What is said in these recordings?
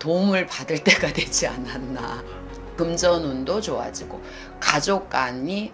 도움을 받을 때가 되지 않았나. 금전운도 좋아지고 가족 간이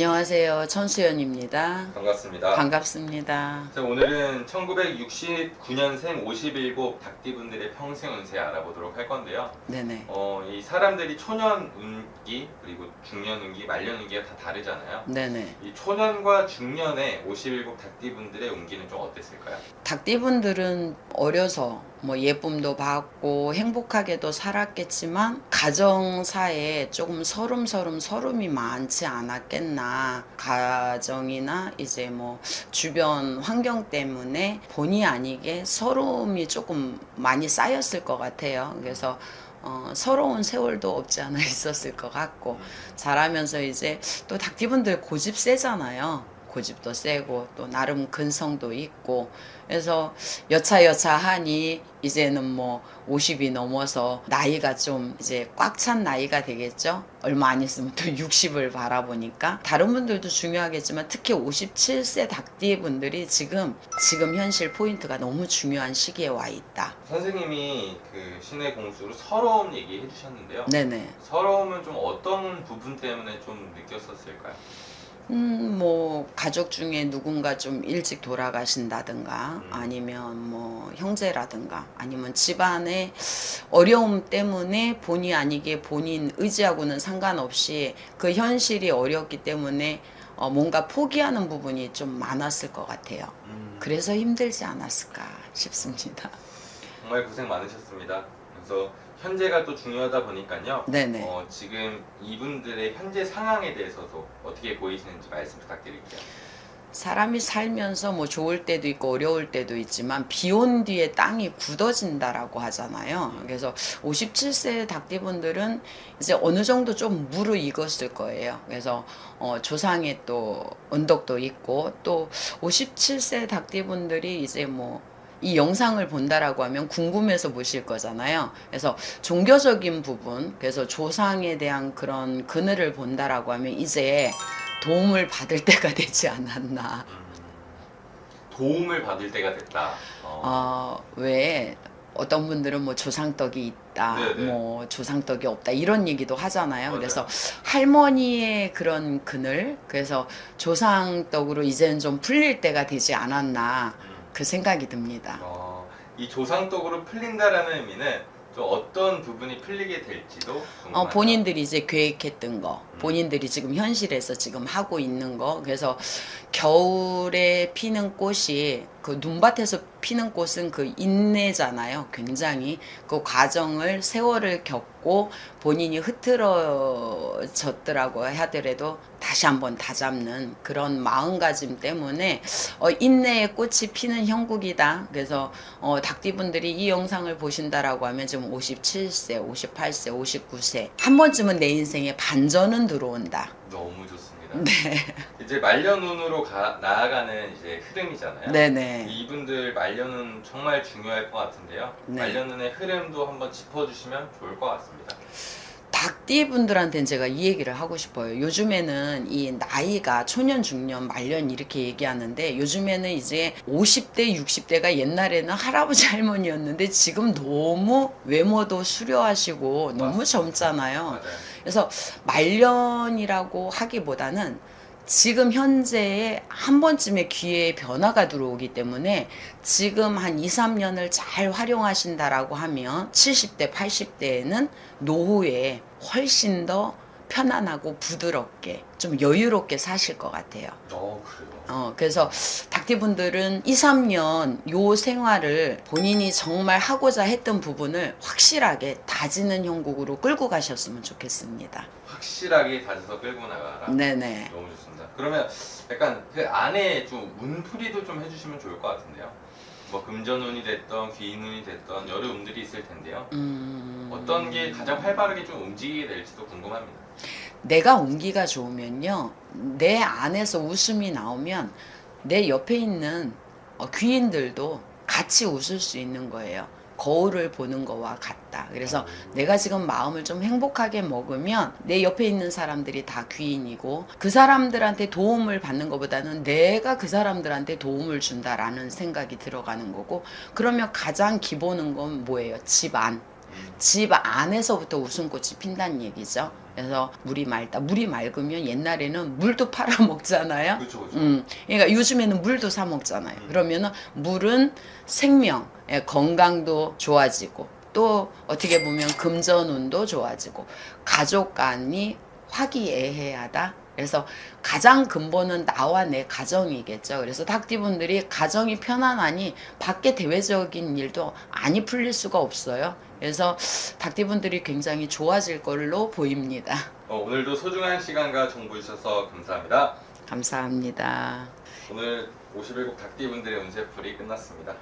안녕하세요. 천수연입니다. 반갑습니다. 반갑습니다. 자, 오늘은 1969년생 57 닭띠분들의 평생 운세 알아보도록 할 건데요. 네네. 어, 이 사람들이 초년 운기 그리고 중년 운기, 말년 운기가 다 다르잖아요. 네네. 이 초년과 중년의 57 닭띠분들의 운기는 좀 어땠을까요? 닭띠분들은 어려서 뭐 예쁨도 받고 행복하게도 살았겠지만 가정사에 조금 서름서름 서름이 많지 않았겠나 가정이나 이제 뭐 주변 환경 때문에 본의 아니게 서름이 조금 많이 쌓였을 것 같아요 그래서 어, 서러운 세월도 없지 않아 있었을 것 같고 자라면서 이제 또 닭띠분들 고집 세잖아요. 고집도 세고 또 나름 근성도 있고 그래서 여차여차 하니 이제는 뭐 50이 넘어서 나이가 좀 이제 꽉 찬 나이가 되겠죠. 얼마 안 있으면 또 60을 바라보니까 다른 분들도 중요하겠지만 특히 57세 닭띠 분들이 지금 지금 현실 포인트가 너무 중요한 시기에 와 있다. 선생님이 그 신의 공수로 서러움 얘기해 주셨는데요. 네네. 서러움은 좀 어떤 부분 때문에 좀 느꼈었을까요? 음, 뭐, 가족 중에 누군가 좀 일찍 돌아가신다든가, 음. 아니면 뭐, 형제라든가, 아니면 집안의 어려움 때문에 본의 아니게 본인 의지하고는 상관없이 그 현실이 어렵기 때문에 어, 뭔가 포기하는 부분이 좀 많았을 것 같아요. 음, 그래서 힘들지 않았을까 싶습니다. 정말 고생 많으셨습니다. 그래서 현재가 또 중요하다 보니까요. 네네. 어, 지금 이분들의 현재 상황에 대해서도 어떻게 보이시는지 말씀 부탁드릴게요. 사람이 살면서 뭐 좋을 때도 있고 어려울 때도 있지만 비온 뒤에 땅이 굳어진다라고 하잖아요. 그래서 57세 닭띠분들은 이제 어느 정도 좀 무르익었을 거예요. 그래서 어, 조상의 또 언덕도 있고 또 57세 닭띠분들이 이제 뭐 이 영상을 본다라고 하면 궁금해서 보실 거잖아요. 그래서 종교적인 부분, 그래서 조상에 대한 그런 그늘을 본다라고 하면 이제 도움을 받을 때가 되지 않았나. 도움을 받을 때가 됐다. 어, 어, 왜 어떤 분들은 뭐 조상떡이 있다, 네네. 뭐 조상떡이 없다 이런 얘기도 하잖아요. 맞아요. 그래서 할머니의 그런 그늘, 그래서 조상떡으로 이제는 좀 풀릴 때가 되지 않았나 음. 그 생각이 듭니다. 어, 이 조상떡으로 풀린다라는 의미는 좀 어떤 부분이 풀리게 될지도 궁금합니다. 어, 본인들이 이제 계획했던 거, 음. 본인들이 지금 현실에서 지금 하고 있는 거, 그래서 겨울에 피는 꽃이 그 눈밭에서 피는 꽃은 그 인내잖아요. 굉장히 그 과정을 세월을 겪고 본인이 흐트러졌더라고 하더라도 다시 한번 다잡는 그런 마음가짐 때문에 어, 인내의 꽃이 피는 형국이다. 그래서 어, 닭띠분들이 이 영상을 보신다라고 하면 지금 57세, 58세, 59세 한 번쯤은 내 인생에 반전은 들어온다. 너무 좋습니다. 네, 이제 말년운으로 가, 나아가는 이제 흐름이잖아요. 네네. 이분들 말년운 정말 중요할 것 같은데요. 네. 말년운의 흐름도 한번 짚어주시면 좋을 것 같습니다. 닭띠 분들한테는 제가 이 얘기를 하고 싶어요. 요즘에는 이 나이가 초년, 중년, 말년 이렇게 얘기하는데 요즘에는 이제 50대, 60대가 옛날에는 할아버지 할머니였는데 지금 너무 외모도 수려하시고 너무 맞습니다. 젊잖아요. 맞아요. 그래서 말년이라고 하기보다는 지금 현재에 한 번쯤의 기회의 변화가 들어오기 때문에 지금 한 2, 3년을 잘 활용하신다라고 하면 70대, 80대에는 노후에 훨씬 더 편안하고 부드럽게 좀 여유롭게 사실 것 같아요. 어, 그래요. 어, 그래서 닭띠분들은 2, 3년 요 생활을 본인이 정말 하고자 했던 부분을 확실하게 다지는 형국으로 끌고 가셨으면 좋겠습니다. 확실하게 다져서 끌고 나가라. 네네. 너무 좋습니다. 그러면 약간 그 안에 좀 운풀이도 좀 해주시면 좋을 것 같은데요. 뭐 금전운이 됐던 귀인운이 됐던 여러 운들이 있을 텐데요. 음, 어떤 게 가장 활발하게 좀 움직이게 될지도 궁금합니다. 내가 운기가 좋으면요. 내 안에서 웃음이 나오면 내 옆에 있는 어, 귀인들도 같이 웃을 수 있는 거예요. 거울을 보는 거와 같다. 그래서 내가 지금 마음을 좀 행복하게 먹으면 내 옆에 있는 사람들이 다 귀인이고 그 사람들한테 도움을 받는 것보다는 내가 그 사람들한테 도움을 준다라는 생각이 들어가는 거고 그러면 가장 기본은 건 뭐예요? 집 안. 음. 집 안에서부터 웃음꽃이 핀다는 얘기죠. 그래서 물이 맑다. 물이 맑으면 옛날에는 물도 팔아 먹잖아요. 그렇죠, 그렇죠. 음, 그러니까 요즘에는 물도 사 먹잖아요. 음. 그러면은 물은 생명, 예, 건강도 좋아지고 또 어떻게 보면 금전운도 좋아지고 가족 간이 화기애애하다. 그래서 가장 근본은 나와 내 가정이겠죠. 그래서 닭띠분들이 가정이 편안하니 밖에 대외적인 일도 많이 풀릴 수가 없어요. 그래서 닭띠분들이 굉장히 좋아질 걸로 보입니다. 어, 오늘도 소중한 시간과 정보 주셔서 감사합니다. 감사합니다. 오늘 51곡 닭띠분들의 운세풀이 끝났습니다.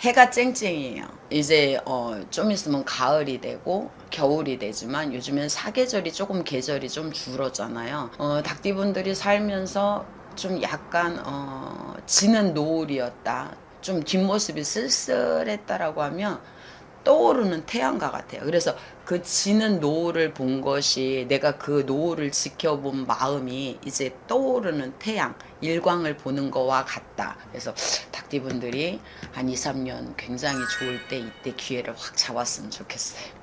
해가 쨍쨍해요. 이제 어, 좀 있으면 가을이 되고 겨울이 되지만 요즘엔 사계절이 조금 계절이 좀 줄었잖아요. 어, 닭띠분들이 살면서 좀 약간 어, 지는 노을이었다. 좀 뒷모습이 쓸쓸했다라고 하면 떠오르는 태양과 같아요. 그래서 그 지는 노을을 본 것이 내가 그 노을을 지켜본 마음이 이제 떠오르는 태양, 일광을 보는 거와 같다. 그래서 닭띠분들이 한 2, 3년 굉장히 좋을 때 이때 기회를 확 잡았으면 좋겠어요.